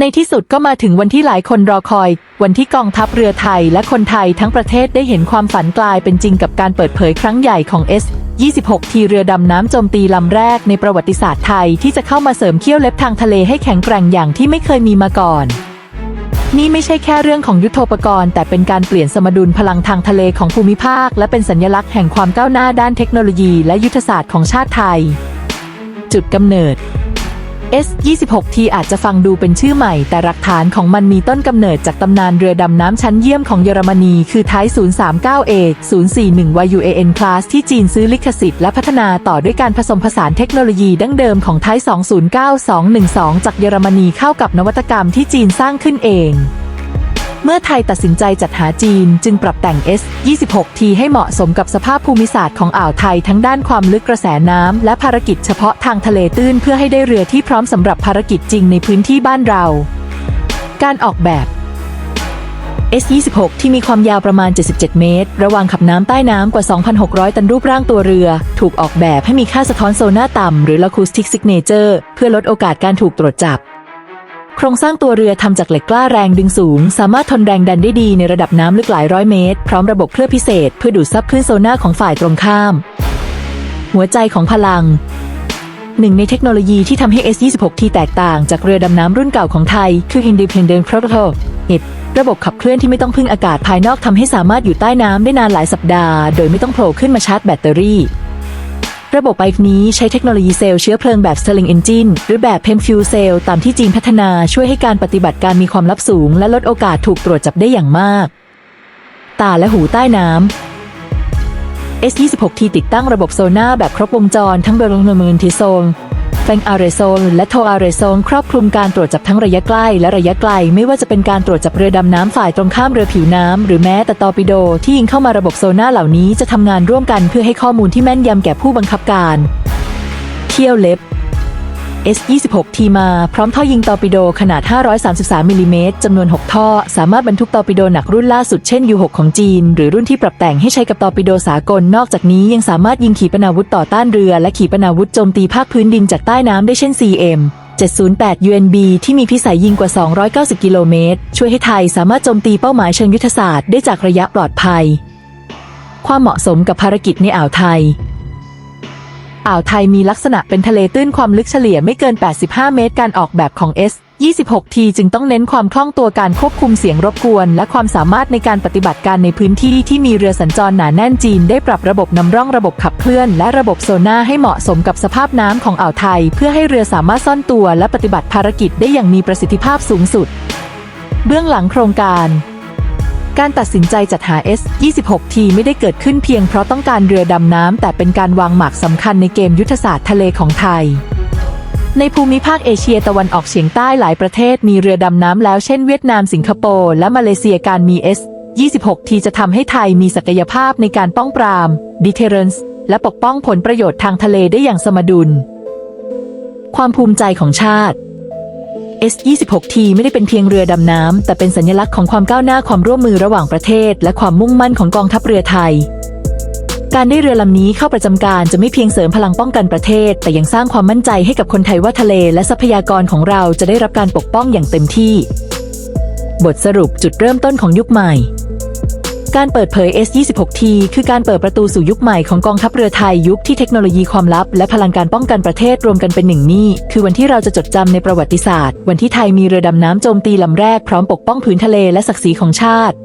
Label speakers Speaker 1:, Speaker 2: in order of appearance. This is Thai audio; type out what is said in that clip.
Speaker 1: ในที่สุดก็มาถึงวันที่หลายคนรอคอย วันที่กองทัพเรือไทยและคนไทยทั้งประเทศได้เห็นความฝันกลายเป็นจริงกับการเปิดเผยครั้งใหญ่ของ S 26 ทีเรือดำน้ำโจมตีลำแรกในประวัติศาสตร์ไทยที่จะเข้ามาเสริมเขี้ยวเล็บทางทะเลให้แข็งแกร่งอย่างที่ไม่เคยมีมาก่อน นี่ไม่ใช่แค่เรื่องของยุทโธปกรณ์ แต่เป็นการเปลี่ยนสมดุลพลังทางทะเลของภูมิภาค และเป็นสัญลักษณ์แห่งความก้าวหน้าด้านเทคโนโลยีและยุทธศาสตร์ของชาติไทย จุดกำเนิด S 26 T อาจจะฟังดูเป็นชื่อใหม่ แต่หลักฐานของมันมีต้นกำเนิดจากตำนานเรือดำน้ำชั้นเยี่ยมของเยอรมนีคือท้าย 039A 041 YUAN Class ที่จีนซื้อลิขสิทธิ์และพัฒนาต่อด้วยการผสมผสานเทคโนโลยีดั้งเดิมของท้าย 209212 จากเยอรมนีเข้ากับนวัตกรรมที่จีนสร้างขึ้นเอง เมื่อไทยตัดสินใจจัดหาจีนจึงปรับแต่ง S 26 T ให้เหมาะสมกับสภาพภูมิศาสตร์ของอ่าวไทยทั้งด้านความลึกกระแสน้ำ และภารกิจเฉพาะทางทะเลตื้นเพื่อให้ได้เรือที่พร้อมสำหรับภารกิจจริงในพื้นที่บ้านเรา การออกแบบ S 26 ที่มีความยาวประมาณ 77 เมตร ระหว่างขับน้ำใต้น้ำกว่า 2,600 ตันรูปร่างตัวเรือ ถูกออกแบบให้มีค่าสะท้อนโซน่าต่ำหรือ Acoustic Signature เพื่อลดโอกาสการถูกตรวจจับ ครงสร้างตัวเรือทำจากเหล็กกล้าแรงดึงสูง สามารถทนแรงดันได้ดีในระดับน้ำลึกหลายร้อยเมตร พร้อมระบบเคลือบพิเศษเพื่อดูดซับคลื่นโซน่าของฝ่ายตรงข้าม หัวใจของพลังหนึ่งในเทคโนโลยีที่ทำให้ S26 ที่แตกต่างจากเรือดำน้ำรุ่นเก่าของไทย คือ Independent Throttle HIT ระบบขับเคลื่อนที่ไม่ต้องพึ่งอากาศภายนอกทำให้สามารถอยู่ใต้น้ำได้นานหลายสัปดาห์ โดยไม่ต้องโผล่ขึ้นมาชาร์จแบตเตอรี่ ระบบไบค์นี้ใช้เทคโนโลยีเซลล์เชื้อเพลิงแบบ Stirling Engine หรือแบบ PEM Fuel Cell ตามที่จีนพัฒนาช่วยให้การปฏิบัติการมีความลับสูง และลดโอกาสถูกตรวจจับได้อย่างมาก ตาและหูใต้น้ำ S26T ติดตั้งระบบโซน่าแบบครบวงจรทั้งเบลงเมนทิโซน ฟงอาร์เรโซนและโทอาร์เรโซนครอบคลุมการตรวจจับทั้งระยะใกล้และระยะไกล ไม่ว่าจะเป็นการตรวจจับเรือดำน้ำฝ่ายตรงข้ามเรือผิวน้ำ หรือแม้แต่ตอร์ปิโดที่ยิงเข้ามาระบบโซน่าเหล่านี้จะทำงานร่วมกันเพื่อให้ข้อมูลที่แม่นยำแก่ผู้บังคับการ เที่ยวเล็บ S26 ทีมา พร้อมท่อยิงตอร์ปิโดขนาด 533มิลลิเมตรจำนวน 6 ท่อ สามารถบรรทุกตอร์ปิโดหนักรุ่นล่าสุดเช่น U6 ของจีน หรือรุ่นที่ปรับแต่งให้ใช้กับตอร์ปิโดสากล นอกจากนี้ยังสามารถยิงขีปนาวุธต่อต้านเรือ และขีปนาวุธโจมตีภาคพื้นดินจากใต้น้ำได้เช่น CM 708 UNB ที่มีพิสัยยิงกว่า 290 กิโลเมตร ช่วยให้ไทยสามารถโจมตีเป้าหมายเชิงยุทธศาสตร์ได้จากระยะปลอดภัย ความเหมาะสมกับภารกิจในอ่าวไทย อ่าวไทยมีลักษณะเป็นทะเลตื้นความลึกเฉลี่ยไม่เกิน 85 เมตร การออกแบบของ S 26 ทีจึงต้องเน้นความคล่องตัวการควบคุมเสียงรบกวน และความสามารถในการปฏิบัติการในพื้นที่ที่มีเรือสัญจรหนาแน่นจีน ได้ปรับระบบนำร่องระบบขับเคลื่อน และระบบโซน่าให้เหมาะสมกับสภาพน้ำของอ่าวไทย เพื่อให้เรือสามารถซ่อนตัว และปฏิบัติภารกิจได้อย่างมีประสิทธิภาพสูงสุด เบื้องหลังโครงการ การตัดสินใจจัดหา S 26ทีไม่ได้เกิดขึ้นเพียงเพราะต้องการเรือดำน้ำ แต่เป็นการวางหมากสำคัญในเกมยุทธศาสตร์ทะเลของไทย ในภูมิภาคเอเชียตะวันออกเฉียงใต้หลายประเทศมีเรือดำน้ำแล้วเช่นเวียดนามสิงคโปร์และมาเลเซียการมี S 26 ทีจะทำให้ไทยมีศักยภาพในการป้องปราม deterrence และปกป้องผลประโยชน์ทางทะเลได้อย่างสมดุล ความภูมิใจของชาติ S26T ไม่ได้เป็นเพียงเรือดำน้ำ แต่เป็นสัญลักษณ์ของความก้าวหน้าความร่วมมือระหว่างประเทศ และความมุ่งมั่นของกองทัพเรือไทย การได้เรือลำนี้เข้าประจำการจะไม่เพียงเสริมพลังป้องกันประเทศ แต่ยังสร้างความมั่นใจให้กับคนไทยว่าทะเล และทรัพยากรของเราจะได้รับการปกป้องอย่างเต็มที่ บทสรุปจุดเริ่มต้นของยุคใหม่ การเปิดเผย S26T คือการเปิดประตูสู่ยุคใหม่ของกองทัพเรือไทยยุคที่เทคโนโลยีความลับ และพลังการป้องกันประเทศรวมกันเป็นหนึ่งนี่ คือวันที่เราจะจดจำในประวัติศาสตร์ วันที่ไทยมีเรือดำน้ำโจมตีลำแรกพร้อมปกป้องพื้นทะเลและศักดิ์ศรีของชาติ